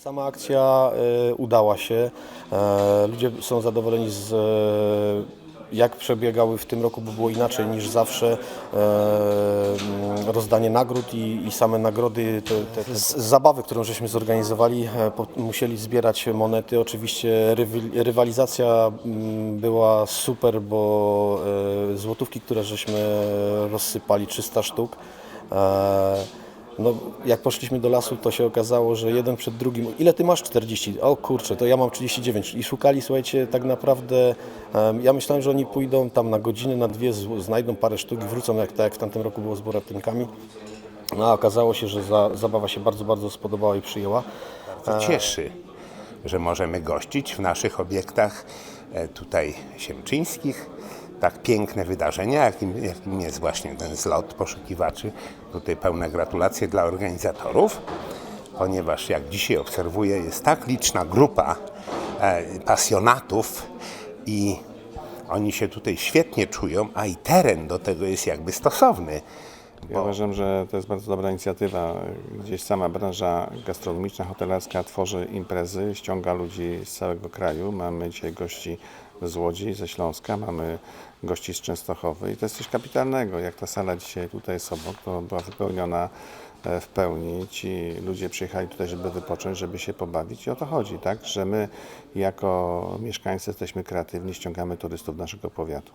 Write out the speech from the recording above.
Sama akcja e, udała się. E, ludzie są zadowoleni z e, jak przebiegały w tym roku, bo było inaczej niż zawsze. E, mm, rozdanie nagród i, i same nagrody, te, te, te zabawy, którą żeśmy zorganizowali, e, po, musieli zbierać monety. Oczywiście rywalizacja mm, była super, bo e, złotówki, które żeśmy rozsypali, 300 sztuk. E, no, jak poszliśmy do lasu, to się okazało, że jeden przed drugim. Ile ty masz? 40. O kurczę, to ja mam 39. I szukali, słuchajcie, tak naprawdę. em, ja myślałem, że oni pójdą tam na godzinę, na dwie, znajdą parę sztuk i wrócą, jak, tak jak w tamtym roku było z boratynkami. No, a okazało się, że za, zabawa się bardzo, bardzo spodobała i przyjęła. To cieszy, że możemy gościć w naszych obiektach e, tutaj siemczyńskich tak piękne wydarzenia, jakim, jakim jest właśnie ten zlot poszukiwaczy. Tutaj pełne gratulacje dla organizatorów, ponieważ jak dzisiaj obserwuję, jest tak liczna grupa e, pasjonatów i oni się tutaj świetnie czują, a i teren do tego jest jakby stosowny. Ja uważam, że to jest bardzo dobra inicjatywa. Gdzieś sama branża gastronomiczna, hotelarska tworzy imprezy, ściąga ludzi z całego kraju. Mamy dzisiaj gości z Łodzi, ze Śląska, mamy gości z Częstochowy i to jest coś kapitalnego. Jak ta sala dzisiaj tutaj jest obok, to była wypełniona e, w pełni. Ci ludzie przyjechali tutaj, żeby wypocząć, żeby się pobawić i o to chodzi, tak? Że my jako mieszkańcy jesteśmy kreatywni, ściągamy turystów naszego powiatu.